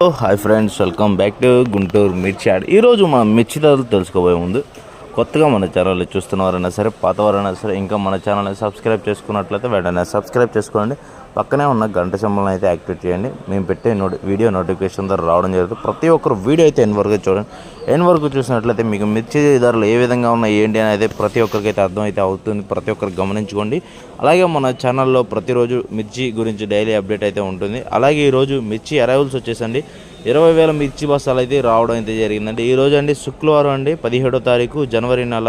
Hello hi friends welcome back to Guntur Mirchi yard. ఈరోజు మనం మిర్చి ధరలు తెలుసుకోబోయే ముందు కొత్తగా మన ఛానల్ చూస్తున్నవారైనా సరే పాతవారైనా సరే ఇంకా మన ఛానల్ని సబ్స్క్రైబ్ చేసుకున్నట్లయితే వెంటనే సబ్స్క్రైబ్ చేసుకోండి. పక్కనే ఉన్న గంట సింబల్ని అయితే యాక్టివేట్ చేయండి. మేము పెట్టే నోటి వీడియో నోటిఫికేషన్ ద్వారా రావడం జరుగుతుంది. ప్రతి ఒక్కరు వీడియో అయితే ఎన్ వరకు చూడండి. ఎన్ వరకు చూసినట్లయితే మీకు మిర్చి ధరలు ఏ విధంగా ఉన్నాయి ఏంటి అనేది ప్రతి ఒక్కరికి అయితే అర్థమైతే అవుతుంది. ప్రతి ఒక్కరు గమనించుకోండి. అలాగే మన ఛానల్లో ప్రతిరోజు మిర్చి గురించి డైలీ అప్డేట్ అయితే ఉంటుంది. అలాగే ఈరోజు మిర్చి అరైవల్స్ వచ్చేసండి. ఇరవై వేల మిర్చి బస్తాలు అయితే రావడం అయితే జరిగిందండి. ఈ రోజు అండి శుక్రవారం అండి పదిహేడో తారీఖు జనవరి నెల.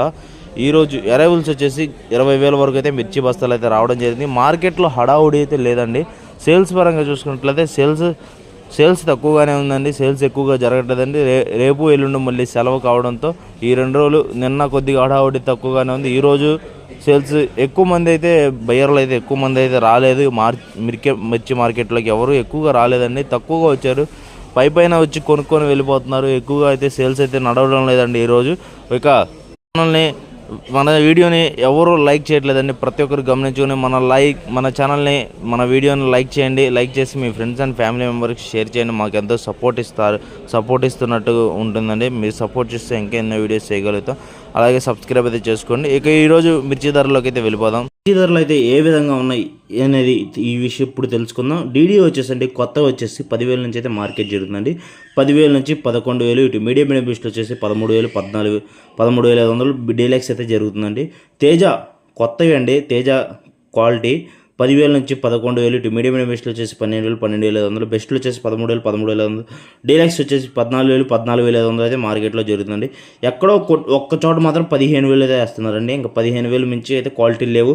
ఈరోజు అరైవల్స్ వచ్చేసి ఇరవై వేల వరకు అయితే మిర్చి బస్తాలు అయితే రావడం జరిగింది. మార్కెట్లో హడావుడి అయితే లేదండి. సేల్స్ పరంగా చూసుకున్నట్లయితే సేల్స్ సేల్స్ తక్కువగానే ఉందండి. సేల్స్ ఎక్కువగా జరగట్లేదండి. రే రేపు ఎల్లుండి మళ్ళీ సెలవు కావడంతో ఈ రెండు రోజులు నిన్న కొద్దిగా హడావుడి తక్కువగానే ఉంది. ఈరోజు సేల్స్ ఎక్కువ మంది అయితే బయ్యర్లు అయితే ఎక్కువ మంది అయితే రాలేదు. మార్ మిర్చి మిర్చి మార్కెట్లోకి ఎవరు ఎక్కువగా రాలేదండి. తక్కువగా వచ్చారు. పై పైన వచ్చి కొనుక్కొని వెళ్ళిపోతున్నారు. ఎక్కువగా అయితే సేల్స్ అయితే నడవడం లేదండి ఈరోజు. ఇక ఛానల్ని మన వీడియోని ఎవరు లైక్ చేయట్లేదండి. ప్రతి ఒక్కరు గమనించుకొని మన లైక్ మన ఛానల్ని మన వీడియోని లైక్ చేయండి. లైక్ చేసి మీ ఫ్రెండ్స్ అండ్ ఫ్యామిలీ మెంబర్కి షేర్ చేయండి. మాకు ఎంతో సపోర్ట్ ఇస్తారు. సపోర్ట్ ఇస్తున్నట్టు ఉంటుందండి. మీరు సపోర్ట్ చేస్తే ఇంకా ఎన్నో వీడియోస్ చేయగలుగుతాం. అలాగే సబ్స్క్రైబ్ అయితే చేసుకోండి. ఇక ఈరోజు మిర్చి ధరలోకి అయితే వెళ్ళిపోదాం. ధరలు అయితే ఏ విధంగా ఉన్నాయి అనేది ఈ విషయం ఇప్పుడు తెలుసుకుందాం. డీడీ వచ్చేసండి కొత్త వచ్చేసి పదివేల నుంచి అయితే మార్కెట్ జరుగుతుందండి. పదివేల నుంచి పదకొండు వేలు ఇటు మీడియం మీడియం వచ్చేసి పదమూడు వేలు పద్నాలుగు పదమూడు వేల ఐదు వందలు డీలక్స్ అయితే జరుగుతుందండి. తేజ కొత్తవి అండి తేజ క్వాలిటీ. పదివేల నుంచి పదకొండు వేలు ఇటు మీడియం మీడియం బెస్ట్లు వచ్చేసి పన్నెండు వేలు పన్నెండు వేల ఐదు వందలు. బెస్ట్లు వచ్చేసి పదమూడు వేలు పదమూడు వేల ఐదు వందలు. డీలక్స్ వచ్చేసి పద్నాలుగు వేలు పద్నాలుగు వేల ఐదు వందలు అయితే మార్కెట్లో జరుగుతుందండి ఎక్కడో ఒక్క చోట మాత్రం పదిహేను వేలు అయితే వేస్తున్నారండి. ఇంకా పదిహేను వేలు మించి అయితే క్వాలిటీలు లేవు.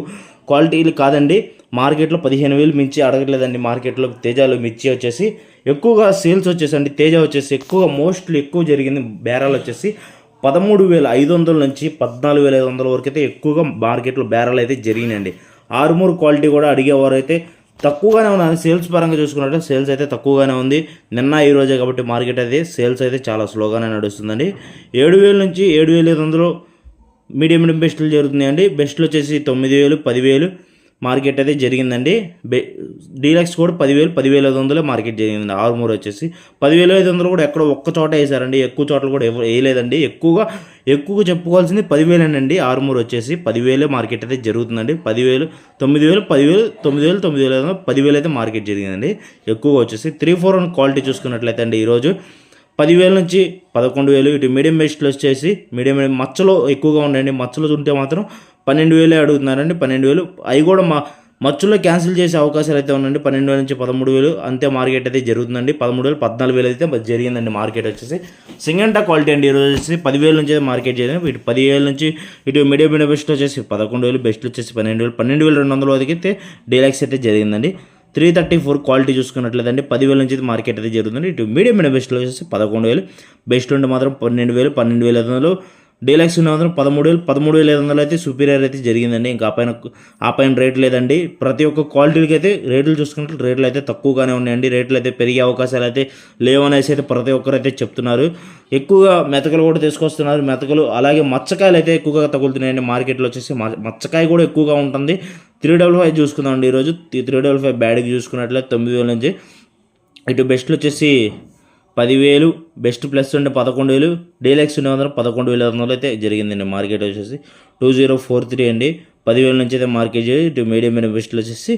క్వాలిటీలు కాదండి మార్కెట్లో పదిహేను వేలు మించి అడగట్లేదండి మార్కెట్లో. తేజాలు మిర్చి వచ్చేసి ఎక్కువగా సేల్స్ వచ్చేసండి. తేజ వచ్చేసి ఎక్కువగా మోస్ట్లీ ఎక్కువ జరిగింది బేరాలు వచ్చేసి పదమూడు వేల ఐదు వందల నుంచి పద్నాలుగు వేల ఐదు వందల వరకు అయితే ఎక్కువగా మార్కెట్లో బేరాలు అయితే జరిగినాయండి. ఆర్మూర్ క్వాలిటీ కూడా అడిగేవారు అయితే తక్కువగానే ఉన్నది సేల్స్ పరంగా చూసుకున్నట్టే సేల్స్ అయితే తక్కువగానే ఉంది. నిన్న ఈ రోజే కాబట్టి మార్కెట్ అయితే సేల్స్ అయితే చాలా స్లోగానే నడుస్తుందండి. ఏడు వేల నుంచి ఏడు వేల ఐదు వందలు మీడియం మీడియం బెస్ట్లు జరుగుతున్నాయండి. బెస్ట్లు వచ్చేసి తొమ్మిది వేలు పదివేలు మార్కెట్ అయితే జరిగిందండి. బె డీలక్స్ కూడా పదివేలు పదివేల ఐదు వందలే మార్కెట్ జరిగిందండి. ఆరుమూర్ వచ్చేసి పదివేల ఐదు వందలు కూడా ఎక్కడో ఒక్క చోట వేసారండి. ఎక్కువ చోట్ల కూడా ఎవరు వేయలేదండి. ఎక్కువగా ఎక్కువగా చెప్పుకోవాల్సింది పదివేలేనండి. ఆరుమూర్ వచ్చేసి పదివేలే మార్కెట్ అయితే జరుగుతుందండి. పదివేలు తొమ్మిది వేలు పదివేలు తొమ్మిది వేలు తొమ్మిది వేల పదివేలు అయితే మార్కెట్ జరిగిందండి. ఎక్కువగా వచ్చేసి త్రీ ఫోర్ వన్ క్వాలిటీ చూసుకున్నట్లయితే అండి ఈరోజు పదివేల నుంచి పదకొండు వేలు ఇటు మీడియం బెస్ట్లు వచ్చేసి మీడియం మీడియం మచ్చలో ఎక్కువగా ఉండండి మచ్చలు ఉంటే మాత్రం పన్నెండు వేలే అడుగుతున్నారండి పన్నెండు వేలు అవి కూడా మా మచ్చులో క్యాన్సిల్ చేసే అవకాశాలు అయితే ఉన్నాయండి. పన్నెండు వేల నుంచి పదమూడు వేలు అంతే మార్కెట్ అయితే జరుగుతుందండి. పదమూడు వేలు పద్నాలుగు వేలు అయితే జరిగిందండి మార్కెట్ వచ్చేసి. సింగంటా క్వాలిటీ అండి ఈరోజు వచ్చేసి పదివేల నుంచి అయితే మార్కెట్ జరిగింది ఇటు పదివేల నుంచి ఇటు మీడియం మీడియం బెస్ట్ వచ్చేసి పదకొండు వేలు బెస్ట్లు వచ్చేసి పన్నెండు వేలు పన్నెండు వేలు రెండు వందలు వరకు డీలాక్స్ డీలక్స్ అయితే జరిగిందండి. త్రీ థర్టీ ఫోర్ క్వాలిటీ చూసుకున్నట్లేదండి పదివేల నుంచి అయితే మార్కెట్ అయితే జరుగుతుంది ఇటు మీడియం మీడియం బెస్ట్లో వచ్చేసి పదకొండు వేలు బెస్ట్ ఉంటే మాత్రం పన్నెండు వేలు పన్నెండు వేల ఐదు వందలు డీలక్స్ ఉన్న మాత్రం పదమూడు వేలు పదమూడు వేల ఐదు వందలు అయితే సూపీరియర్ అయితే జరిగిందండి. ఇంకా ఆ పైన ఆ పైన రేట్ లేదండి. ప్రతి ఒక్క క్వాలిటీకి అయితే రేట్లు చూసుకుంటే రేట్లు అయితే తక్కువగానే ఉన్నాయండి. రేట్లు అయితే పెరిగే అవకాశాలు అయితే లేవనేసి అయితే ప్రతి ఒక్కరు అయితే చెప్తున్నారు. ఎక్కువగా మెతకలు కూడా తీసుకొస్తున్నారు. మెతకలు అలాగే మచ్చకాయలు అయితే ఎక్కువగా తగులుతున్నాయండి. మార్కెట్లో వచ్చేసి మ- మచ్చకాయ కూడా ఎక్కువగా ఉంటుంది. త్రీ డబుల్ ఫైవ్ చూసుకుందామండి ఈరోజు. త్రీ డబుల్ ఫైవ్ బ్యాడ్కి చూసుకున్నట్లయితే తొమ్మిది వేల నుంచి. ఇటు బెస్ట్లు వచ్చేసి పదివేలు బెస్ట్ ప్లస్ ఉంటే పదకొండు వేలు డీలక్స్ ఉండే మాత్రం పదకొండు వేల ఐదు వందలు అయితే జరిగిందండి మార్కెట్ వచ్చేసి. టూ జీరో ఫోర్ త్రీ అండి. పదివేల నుంచి అయితే మార్కెట్ చేసి ఇటు మీడియం మీడియం బెస్ట్లు వచ్చేసి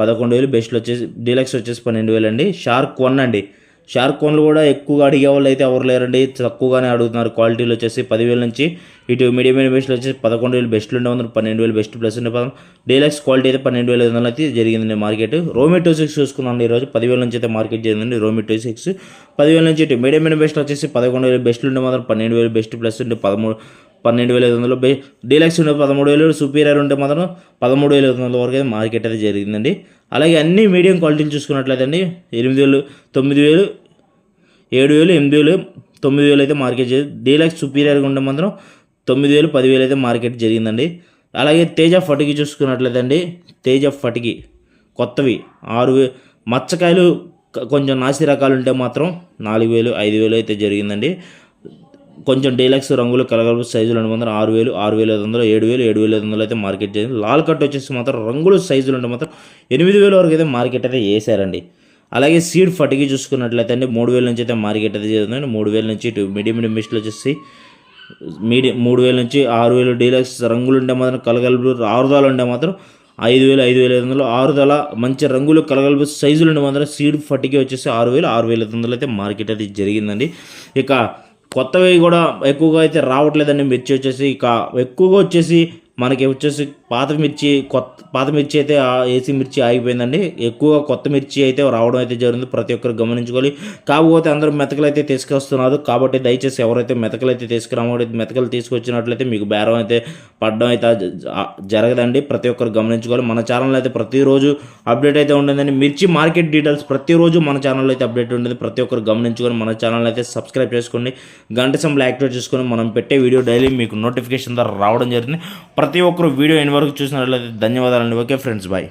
పదకొండు వేలు బెస్ట్లు వచ్చేసి డీలక్స్ వచ్చేసి పన్నెండు వేలు అండి షార్క్ వన్ అండి. షార్క్ కోన్లు కూడా ఎక్కువగా అడిగే వాళ్ళు అయితే ఎవరు లేరండి. తక్కువగానే అడుగుతున్నారు. క్వాలిటీలు వచ్చేసి పదివేల నుంచి ఇటు మీడియం మీడియం బెస్ట్లు వచ్చేసి పదకొండు వేలు బెస్ట్లు ఉండే వందలు పన్నెండు వేలు బెస్ట్ ప్లస్ ఉండే పదం డీలక్స్ క్వాలిటీ అయితే పన్నెండు వేల ఐదు వందలు అయితే జరిగిందండి మార్కెట్. రోమిటో సిక్స్ చూసుకుందాం ఈరోజు పదివేల నుంచి అయితే మార్కెట్ జరిగిందండి. రోమిటో సిక్స్. పదివేల నుంచి ఇటు మీడియం మీడియం బెస్ట్ వచ్చేసి పదకొండు వేలు బెస్ట్లు ఉండే మాత్రం పన్నెండు వేలు బెస్ట్ ప్లస్ ఉండే పదమూడు పన్నెండు వేల ఐదు వందలు. బె డీలక్స్ ఉంటే పదమూడు వేలు సుపీరియర్ ఉంటే మాత్రం పదమూడు వేల ఐదు వందల వరకు అయితే మార్కెట్ అయితే జరిగిందండి. అలాగే అన్ని మీడియం క్వాలిటీలు చూసుకున్నట్లయితే అండి ఎనిమిది వేలు తొమ్మిది వేలు ఏడు వేలు ఎనిమిది వేలు తొమ్మిది వేలు అయితే మార్కెట్ జరిగింది డీలక్స్ సుపీరియర్గా ఉంటే మాత్రం తొమ్మిది వేలు పదివేలు అయితే మార్కెట్ జరిగిందండి. అలాగే తేజ ఫటికి చూసుకున్నట్లయితే అండి తేజ ఫటికి కొత్తవి ఆరు వే మచ్చకాయలు కొంచెం నాసి రకాలు ఉంటే మాత్రం నాలుగు వేలు ఐదు వేలు అయితే జరిగిందండి. కొంచెం డీలక్స్ రంగులు కలగలుపు సైజులు ఉంటే మాత్రం ఆరు వేలు ఆరు వేల ఐదు వందలు ఏడు వేలు ఏడు వేల ఐదు వందలు అయితే మార్కెట్ చేసింది. లాల్ కట్ వచ్చేసి మాత్రం రంగులు సైజులు ఉంటే మాత్రం ఎనిమిది వేల వరకు అయితే మార్కెట్ అయితే వేసారండి అలాగే సీడ్ ఫటికి చూసుకున్నట్లయితే అండి మూడు వేల నుంచి అయితే మార్కెట్ అయితే చేస్తుందండి. మూడు వేల నుంచి ఇటు మీడియం మీడియం మిస్టులు వచ్చేసి మీడియం మూడు వేల నుంచి ఆరు వేలు డీలక్స్ రంగులు ఉంటే మాత్రం కలగలుపు ఆరుదాలు ఉంటే మాత్రం ఐదు వేలు ఐదు వేల ఐదు వందలు ఆరుదల మంచి రంగులు కలగలుపు సైజులు ఉంటే మాత్రం సీడ్ ఫటికి వచ్చేసి ఆరు వేలు ఆరు వేల ఐదు వందలు అయితే మార్కెట్ అయితే జరిగిందండి. ఇక కొత్తవి కూడా ఎక్కువగా అయితే రావట్లేదండి మిర్చి వచ్చేసి ఇక ఎక్కువగా వచ్చేసి మనకి వచ్చేసి పాత మిర్చి కొత్త పాత మిర్చి అయితే ఏసీ మిర్చి ఆగిపోయిందండి. ఎక్కువ కొత్త మిర్చి అయితే రావడం అయితే జరిగింది. ప్రతి ఒక్కరు గమనించుకోవాలి. కాకపోతే అందరూ మెతకలు అయితే తీసుకొస్తున్నారు. కాబట్టి దయచేసి ఎవరైతే మెతకలు అయితే తీసుకురామో మెతకలు తీసుకొచ్చినట్లయితే మీకు బేరం అయితే పడడం అయితే జరగదండి. ప్రతి ఒక్కరు గమనించుకోవాలి. మన ఛానల్ అయితే ప్రతిరోజు అప్డేట్ అయితే ఉండదండి మిర్చి మార్కెట్ డీటెయిల్స్ ప్రతిరోజు మన ఛానల్లో అయితే అప్డేట్ ఉండేది ప్రతి ఒక్కరు గమనించుకొని మన ఛానల్ అయితే సబ్స్క్రైబ్ చేసుకోండి. గంట సంబంధం యాక్టివేట్ చేసుకొని మనం పెట్టే వీడియో డైలీ మీకు నోటిఫికేషన్ ద్వారా రావడం జరిగింది. ప్రతి ఒక్కరు వీడియో ఇన్వాల్వ్ వరకు చూసినట్లయితే ధన్యవాదాలండి. Okay friends bye.